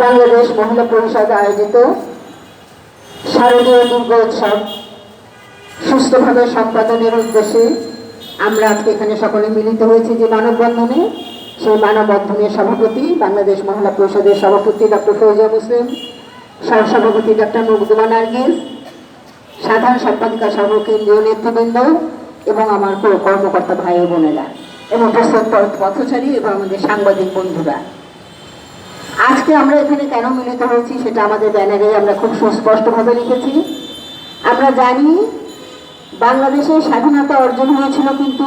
বাংলাদেশ মহিলা পরিষদ আয়োজিত শারদীয় দুর্গা উৎসব। সুস্থভাবে সম্পাদনের উদ্দেশ্যে আমরা আজকে এখানে সকলে মিলিত হয়েছি যে মানববন্ধনে। সেই মানববন্ধনের সভাপতি বাংলাদেশ মহিলা পরিষদের সভাপতি ডক্টর ফৌজা মুসলিম, সহসভাপতি ডক্টর মুগ্ধমা নার্গিস সাধারণ সম্পাদিকা সহ কেন্দ্রীয় নেতৃবৃন্দ এবং আমার কর্মকর্তা ভাই বোনেরা। এবং প্রস্তুত পথচারী এবং আমাদের সাংবাদিক বন্ধুরা। আজকে আমরা এখানে কেন মিলিত হয়েছি সেটা আমাদের ব্যানারে আমরা খুব সুস্পষ্টভাবে লিখেছি। আমরা জানি বাংলাদেশের স্বাধীনতা অর্জন হয়েছিল কিন্তু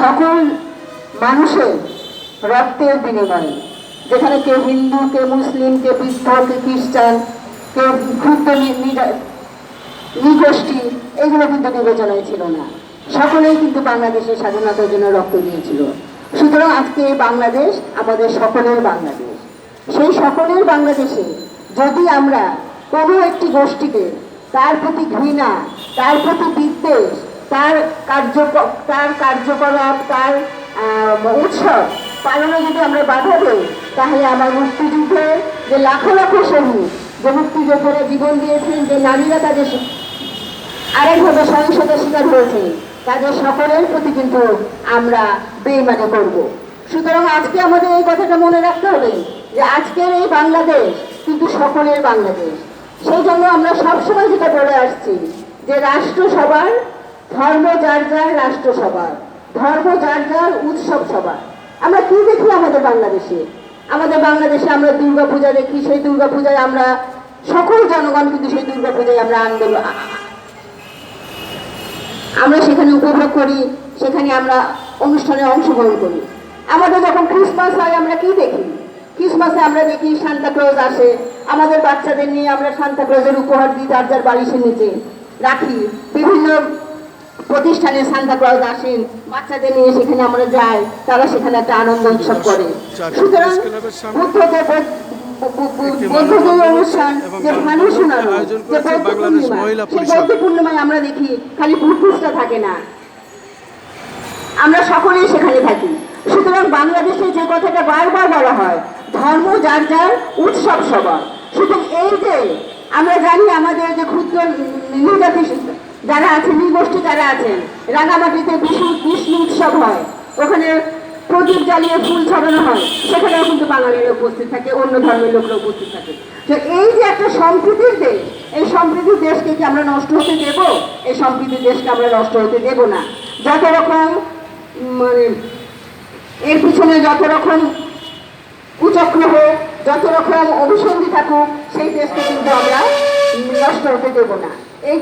সকল মানুষের রক্তের বিনিময়ে। যেখানে কেউ হিন্দু, কে মুসলিম, কে বৃদ্ধ, কে খ্রিস্টান কেউ ক্ষুদ্র নৃগোষ্ঠী, এগুলো কিন্তু বিবেচনায় ছিল না। সকলেই কিন্তু বাংলাদেশের স্বাধীনতার জন্য রক্ত দিয়েছিল। সুতরাং আজকে বাংলাদেশ আমাদের সকলের বাংলাদেশ। সেই সকলের বাংলাদেশে যদি আমরা কোনো একটি গোষ্ঠীকে তার প্রতি ঘৃণা, তার প্রতি বিদ্বেষ, তার কার্য তার কার্যকলাপ, তার উৎসব পালনে যদি আমরা বাধা দেই, তাহলে আমার মুক্তিযুদ্ধে যে লাখো লাখো শহীদ, যে মুক্তিযোদ্ধারা জীবন দিয়েছেন, যে নারীরা তাদের আরেকভাবে সহিংসতার শিকার হয়েছে, তাদের সকলের প্রতি কিন্তু আমরা বেইমানি করব। সুতরাং আজকে আমাদের এই কথাটা মনে রাখতে হবে যে আজকের এই বাংলাদেশ কিন্তু সকলের বাংলাদেশ। সেই জন্য আমরা সবসময় যেটা বলে আসছি যে রাষ্ট্র সবার ধর্ম যার যার রাষ্ট্র সবার ধর্ম যার যার উৎসব সবার আমরা কি দেখি আমাদের বাংলাদেশে? আমাদের বাংলাদেশে আমরা দুর্গা পূজা দেখি, সেই দুর্গা পূজায় আমরা সকল জনগণ কিন্তু সেই দুর্গা পূজায় আমরা আন্দোলন আমরা সেখানে উপভোগ করি, সেখানে আমরা অনুষ্ঠানে অংশগ্রহণ করি। আমাদের যখন ক্রিসমাস হয় আমরা কি দেখি? ক্রিসমাসে আমরা দেখি সান্তা ক্লজ আসে। আমাদের বাচ্চাদের নিয়ে আমরা সান্তা ক্লজের উপহার দিই যার যার বালিশের নিচে রাখি। বিভিন্ন প্রতিষ্ঠানে সান্তা ক্লজ আসেন বাচ্চাদের নিয়ে সেখানে আমরা যাই তারা সেখানে একটা আনন্দ উৎসব করে। সুতরাং বুদ্ধদের বৌদ্ধদের অনুষ্ঠান যে ভানু শোনানো যে বৌদ্ধ পূর্ণিমা, সেই বৌদ্ধ পূর্ণিমায় আমরা দেখি খালি থাকে না। আমরা সকলেই সেখানে থাকি। সুতরাং বাংলাদেশে যে কথাটা বারবার বলা হয়, ধর্ম, যার যার উৎসব সবার। সুতরাং এই যে আমরা জানি আমাদের যে ক্ষুদ্র নৃজাতি যারা আছেন নৃগোষ্ঠী যারা আছেন রাঙামাটিতে বিষ্ণু বিষ্ণু উৎসব হয়, ওখানে প্রদীপ জ্বালিয়ে ফুল ছড়ানো হয়, সেখানেও কিন্তু বাঙালিরা উপস্থিত থাকে, অন্য ধর্মের লোকরা উপস্থিত থাকে। তো এই যে একটা সম্প্রীতির দেশ, এই সম্প্রীতির দেশকে কি আমরা নষ্ট হতে দেব? এই সম্প্রীতির দেশকে আমরা নষ্ট হতে দেব না। যত রকম মানে এর পিছনে যত রকম কুচক্র হোক যত রকম অভিসন্ধি থাকুক, সেই দেশকে কিন্তু আমরা নষ্ট হতে দেব না।